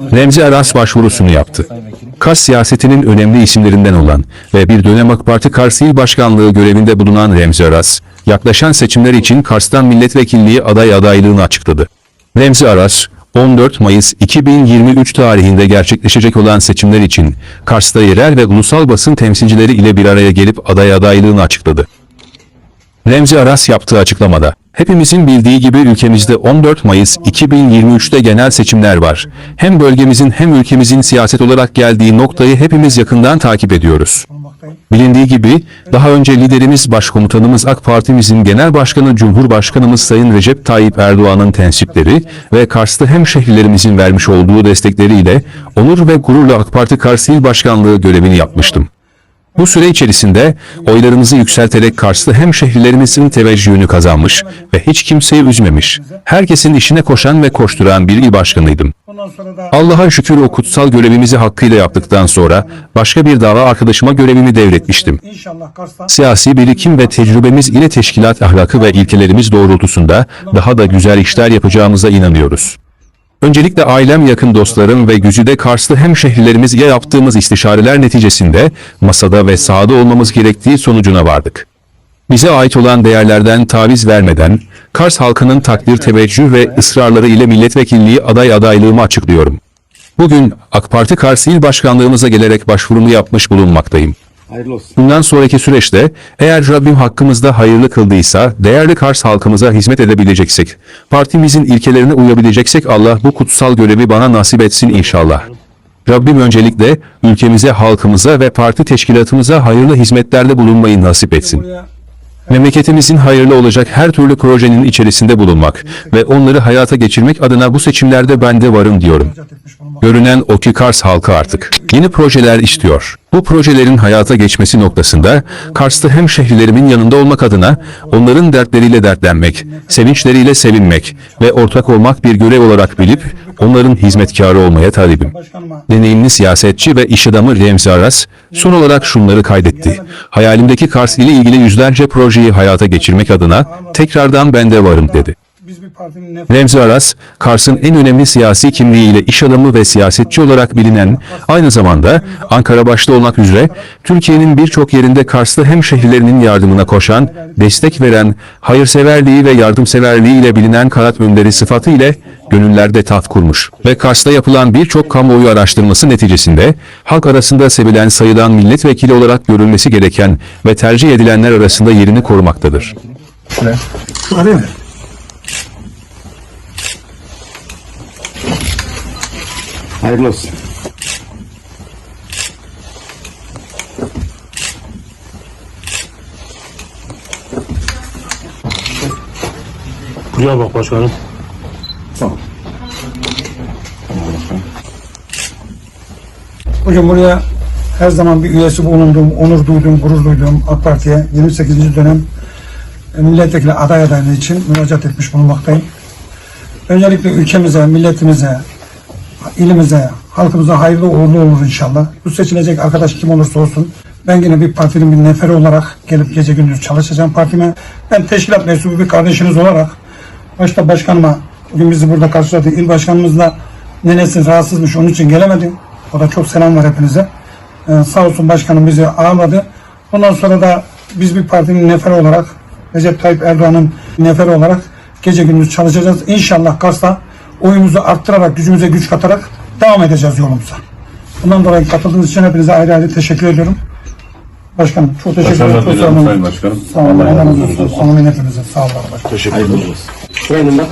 Remzi Aras başvurusunu yaptı. Kars siyasetinin önemli isimlerinden olan ve bir dönem AK Parti Kars İl Başkanlığı görevinde bulunan Remzi Aras, yaklaşan seçimler için Kars'tan milletvekilliği aday adaylığını açıkladı. Remzi Aras, 14 Mayıs 2023 tarihinde gerçekleşecek olan seçimler için Kars'ta yerel ve ulusal basın temsilcileri ile bir araya gelip aday adaylığını açıkladı. Remzi Aras yaptığı açıklamada, hepimizin bildiği gibi ülkemizde 14 Mayıs 2023'te genel seçimler var. Hem bölgemizin hem ülkemizin siyaset olarak geldiği noktayı hepimiz yakından takip ediyoruz. Bilindiği gibi daha önce liderimiz Başkomutanımız AK Partimizin Genel Başkanı Cumhurbaşkanımız Sayın Recep Tayyip Erdoğan'ın tensipleri ve Kars'ta hemşehrilerimizin vermiş olduğu destekleriyle onur ve gururla AK Parti Kars İl Başkanlığı görevini yapmıştım. Bu süre içerisinde oylarımızı yükselterek Karslı hemşehrilerimizin teveccühünü kazanmış ve hiç kimseyi üzmemiş. Herkesin işine koşan ve koşturan bir il başkanıydım. Allah'a şükür o kutsal görevimizi hakkıyla yaptıktan sonra başka bir dava arkadaşıma görevimi devretmiştim. Siyasi birikim ve tecrübemiz ile teşkilat ahlakı ve ilkelerimiz doğrultusunda daha da güzel işler yapacağımıza inanıyoruz. Öncelikle ailem, yakın dostlarım ve güzide Karslı hemşehrilerimiz ile yaptığımız istişareler neticesinde masada ve sahada olmamız gerektiği sonucuna vardık. Bize ait olan değerlerden taviz vermeden, Kars halkının takdir, teveccüh ve ısrarları ile milletvekilliği aday adaylığımı açıklıyorum. Bugün AK Parti Kars İl Başkanlığımıza gelerek başvurumu yapmış bulunmaktayım. Hayırlı olsun. Bundan sonraki süreçte eğer Rabbim hakkımızda hayırlı kıldıysa değerli Kars halkımıza hizmet edebileceksek, partimizin ilkelerine uyabileceksek Allah bu kutsal görevi bana nasip etsin inşallah. Rabbim öncelikle ülkemize, halkımıza ve parti teşkilatımıza hayırlı hizmetlerde bulunmayı nasip etsin. Memleketimizin hayırlı olacak her türlü projenin içerisinde bulunmak ve onları hayata geçirmek adına bu seçimlerde ben de varım diyorum. Görünen o ki Kars halkı artık yeni projeler istiyor. Bu projelerin hayata geçmesi noktasında Kars'ta hemşehrilerimin yanında olmak adına onların dertleriyle dertlenmek, sevinçleriyle sevinmek ve ortak olmak bir görev olarak bilip onların hizmetkarı olmaya talibim. Deneyimli siyasetçi ve iş adamı Remzi Aras son olarak şunları kaydetti. Hayalimdeki Kars ile ilgili yüzlerce projeyi hayata geçirmek adına tekrardan ben de varım dedi. Biz bir partinin nefret Remzi Aras, Kars'ın en önemli siyasi kimliğiyle iş adamı ve siyasetçi olarak bilinen, aynı zamanda Ankara başta olmak üzere Türkiye'nin birçok yerinde Karslı hemşehrilerinin yardımına koşan, destek veren, hayırseverliği ve yardımseverliği ile bilinen kanat önderi sıfatı ile gönüllerde taht kurmuş ve Kars'ta yapılan birçok kamuoyu araştırması neticesinde halk arasında sevilen sayıdan milletvekili olarak görülmesi gereken ve tercih edilenler arasında yerini korumaktadır. arıyor. Hayırlı olsun. Buraya bak başkanım. Tamam. Hocam buraya her zaman bir üyesi bulunduğum, onur duyduğum, gurur duyduğum AK Parti'ye 28. dönem milletvekili aday adaylığı için müracaat etmiş bulunmaktayım. Öncelikle ülkemize, milletimize, ilimize, halkımıza hayırlı uğurlu olur inşallah. Bu seçilecek arkadaş kim olursa olsun ben yine bir partinin bir neferi olarak gelip gece gündüz çalışacağım partime. Ben teşkilat mensubu bir kardeşiniz olarak başta başkanıma bugün bizi burada karşıladı. İl başkanımızla nenesi rahatsızmış onun için gelemedi. O da çok selam var hepinize. Ee, sağ olsun başkanım bizi ağırladı. Ondan sonra da biz bir partinin neferi olarak Recep Tayyip Erdoğan'ın neferi olarak gece gündüz çalışacağız. İnşallah Kars'ta oyumuzu arttırarak, gücümüze güç katarak devam edeceğiz yolumuza. Bundan dolayı katıldığınız için hepinize ayrı ayrı teşekkür ediyorum. Başkanım çok teşekkür ederim. Çok sağ olun. Sayın Başkanım. Sağ olun. Allah razı olsun. Sağ olun hepinize. Sağ olun. Başkanım. Hayırlı olsun. Benim bak.